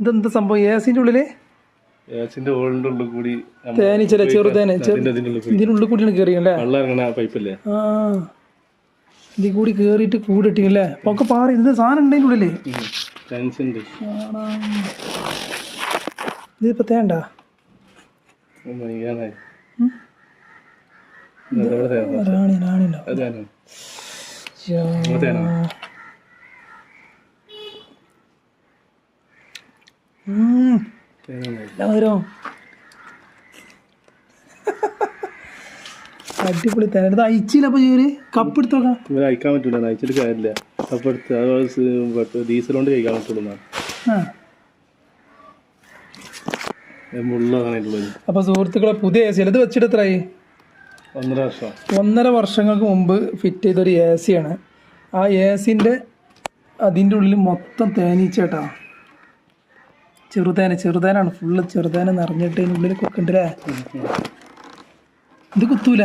ഇതെന്താ സംഭവം? എ സിന്റെ ഉള്ളിൽ ഏച്ചിന്റെ ഓളിന്റെ ഉള്ളിൽ കൂടി നമ്മ തേനീച്ചല ചെറുതേന ഇതിനുള്ളിൽ കൂടിയാണ് കയറിയല്ലേ പൈപ്പല്ലേ ആ ഇതിൽ കൂടി കയറിയിട്ട് കൂടിട്ടില്ലേ? അപ്പൊ ഒക്കെ പാറി. ഇത് സാധനം ഉണ്ട് അതിന്റെ ഉള്ളിൽ ടെൻഷൻ ഉണ്ട് ഇതിപ്പോ തേണ്ട? തേനാ? റാണി റാണി ഉണ്ടാവും അത് തേനാ. ശ്ശോ. അത് തേനാ. ഉം. തേനാണ്. ഇതാ മധുരം അടിപൊളി ഇത് അയച്ചില്ല കപ്പ് എടുത്ത് നോക്കാം. ഇത് കഴിക്കാൻ പറ്റൂല. അയച്ചിട്ട് കാര്യമില്ല. കപ്പ് എടുത്ത് അത് ഡീസൽ കൊണ്ട് കഴിക്കാൻ പറ്റുള്ളൂ എന്നാ. ആ. ഇത് മുള്ളതാണ് അതിന്റെ ഉള്ളിൽ അപ്പൊ സുഹൃത്തുക്കളെ പുതിയ എ സി ഇത് വെച്ചിട്ട് എത്രയായി? ഒന്നര വർഷം. ഒന്നര വർഷങ്ങൾക്ക് മുമ്പ് ഫിറ്റ് ചെയ്തൊരു എ ആണ് ആ എ സിന്റെ അതിന്റെ ഉള്ളിൽ മൊത്തം തേനീച്ചേട്ടാ ചെറുതേന ചെറുതേനാണ്. ഫുള്ള് ചെറുതേന നിറഞ്ഞിട്ട് അതിന്റെ ഉള്ളിൽ കൊക്കണ്ടല്ലേ ഇത് കുത്തൂല.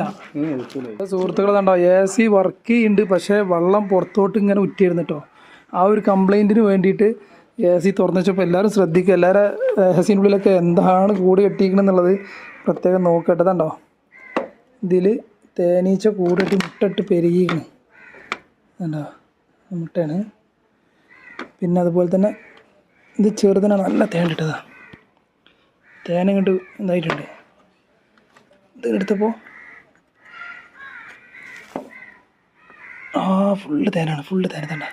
സുഹൃത്തുക്കൾ കണ്ടോ എ സി വർക്ക് ചെയ്യുന്നുണ്ട് പക്ഷേ വെള്ളം പുറത്തോട്ട് ഇങ്ങനെ ഉറ്റിയിരുന്നു കേട്ടോ ആ ഒരു കംപ്ലൈന്റിന് വേണ്ടിയിട്ട് എ സി തുറന്നു വെച്ചപ്പോൾ എല്ലാവരും ശ്രദ്ധിക്കുക എല്ലാവരും എ സിന്റെ ഉള്ളിലൊക്കെ എന്താണ് കൂട് കെട്ടിയിരിക്കണമെന്നുള്ളത് പ്രത്യേകം നോക്കേണ്ടതുണ്ടോ ഇതിൽ തേനീച്ച കൂടിട്ട് മുട്ടിട്ട് പെരുകിയിരിക്കണം. കണ്ടോ? മുട്ടയാണ്. പിന്നെ അതുപോലെ തന്നെ ഇത് ചെറുതിനാണ് നല്ല തേൻ തേൻ ഇങ്ങോട്ട് ഇതായിട്ടുണ്ട്. ഇത് എടുത്തപ്പോൾ ആ ഫുള്ള് തേനാണ് ഫുള്ള് തേന തന്നെ.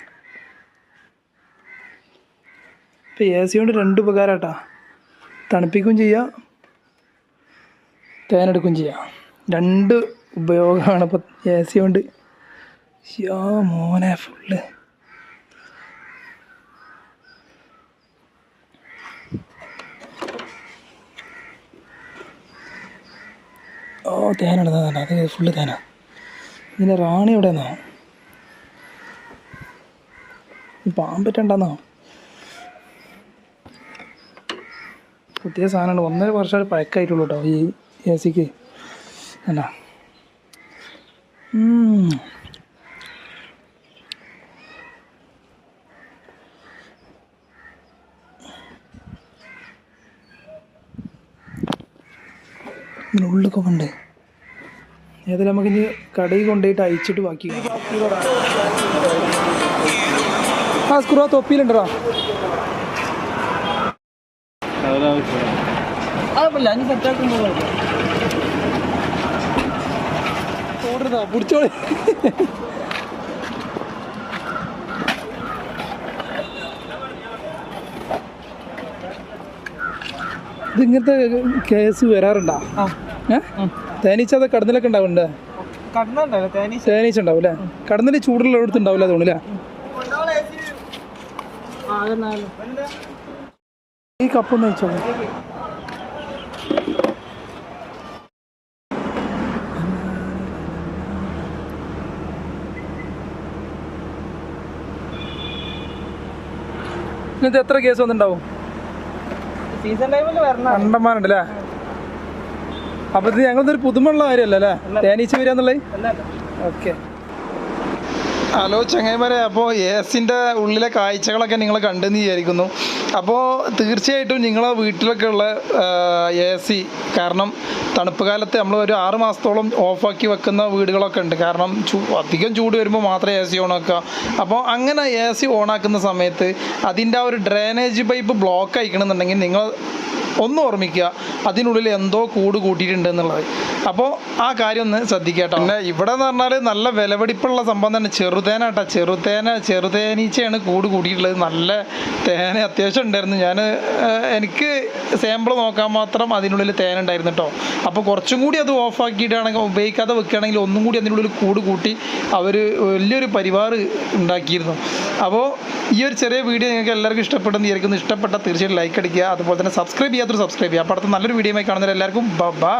ഇപ്പം എ സി കൊണ്ട് രണ്ട് ഉപകാരം കേട്ടാ തണുപ്പിക്കുകയും ചെയ്യാം തേനെടുക്കുകയും ചെയ്യാം. രണ്ട് ഉപയോഗമാണ് ഇപ്പം എ സി കൊണ്ട്. യാ മോനെ ഫുള്ള് തേനാണ് തന്നെ അത് ഫുള്ള് തേന. ഇതിന്റെ റാണി എവിടെ നിന്നോ പാമ്പറ്റുണ്ടെന്നോ പുതിയ സാധനമാണ്. ഒന്നര വർഷം പഴക്കമായിട്ടുള്ളൂ കേട്ടോ ഈ എ സിക്ക് അല്ല ഉള്ളിലൊക്കെ ഉണ്ട്. ഏതായാലും നമുക്കിനി കടയിൽ കൊണ്ടുപോയിട്ട് അയച്ചിട്ട് ബാക്കി ആ സ്ക്രൂ തൊപ്പിയിലുണ്ടോ പിടിച്ചോളി. ഇതിങ്ങനത്തെ കേസ് വരാറുണ്ടോ? ഏ? തേനീച്ച അത് കടന്നിലൊക്കെ ഉണ്ടാവുന്നുണ്ട് തേനീച്ച. ഉണ്ടാവും അല്ലേ? കടന്നിൽ ചൂടുള്ള അടുത്ത് ഉണ്ടാവില്ല തോന്നില്ല ഈ കപ്പ് വെച്ചോളൂ ഇങ്ങനത്തെ എത്ര കേസ് വന്നിട്ടുണ്ടാവും? സീസൺ അപ്പൊ ഇത് ഞങ്ങളൊരു പുതുമുള്ള കാര്യമല്ല അല്ലേ? തേനീച്ച വരാന്നുള്ളത് ഓക്കെ. ഹലോ ചങ്ങായിമാരെ അപ്പോൾ എസിന്റെ ഉള്ളിലെ കാഴ്ചകളൊക്കെ നിങ്ങൾ കണ്ടെന്ന് വിചാരിക്കുന്നു. അപ്പോൾ തീർച്ചയായിട്ടും നിങ്ങളെ വീട്ടിലൊക്കെ ഉള്ള എ സി കാരണം തണുപ്പ് കാലത്ത് നമ്മൾ ഒരു ആറ് മാസത്തോളം ഓഫാക്കി വെക്കുന്ന വീടുകളൊക്കെ ഉണ്ട്. കാരണം അധികം ചൂട് വരുമ്പോൾ മാത്രമേ എ സി ഓണാക്കുക അപ്പോൾ അങ്ങനെ എ സി ഓണാക്കുന്ന സമയത്ത് അതിന്റെ ആ ഒരു ഡ്രെയിനേജ് പൈപ്പ് ബ്ലോക്ക് അയക്കണമെന്നുണ്ടെങ്കിൽ നിങ്ങൾ ഒന്ന് ഓർമ്മിക്കുക അതിനുള്ളിൽ എന്തോ കൂട് കൂട്ടിയിട്ടുണ്ട് എന്നുള്ളത് അപ്പോൾ ആ കാര്യം ഒന്ന് ശ്രദ്ധിക്കട്ടോ കേട്ടോ. പിന്നെ ഇവിടെ എന്ന് പറഞ്ഞാൽ നല്ല വിലപിടിപ്പുള്ള സംഭവം തന്നെ. ചെറുതേന കേട്ടോ. ചെറുതേന ചെറുതേനീച്ചയാണ് കൂട് കൂട്ടിയിട്ടുള്ളത്. നല്ല തേന അത്യാവശ്യം ഉണ്ടായിരുന്നു. ഞാൻ എനിക്ക് സാമ്പിൾ നോക്കാൻ മാത്രം അതിനുള്ളിൽ തേന ഉണ്ടായിരുന്നു കേട്ടോ. അപ്പോൾ കുറച്ചും കൂടി അത് ഓഫാക്കിയിട്ടാണെങ്കിൽ ഉപയോഗിക്കാതെ വെക്കുകയാണെങ്കിൽ ഒന്നും കൂടി അതിനുള്ളിൽ കൂട് കൂട്ടി അവർ വലിയൊരു പരിവാർ ഉണ്ടാക്കിയിരുന്നു. അപ്പോൾ ഈ ഒരു ചെറിയ വീഡിയോ നിങ്ങൾക്ക് എല്ലാവർക്കും ഇഷ്ടപ്പെടുന്ന വിചാരിക്കുന്നു. ഇഷ്ടപ്പെട്ട തീർച്ചയായിട്ടും ലൈക്ക് അടിക്കുക. അതുപോലെ തന്നെ സബ്സ്ക്രൈബ് ചെയ്യാത്തൊരു സബ്സ്ക്രൈബ് ചെയ്യുക. അപ്പോൾ അടുത്ത നല്ലൊരു വീഡിയോ ആയി കാണുന്നവരെല്ലാവർക്കും ബൈ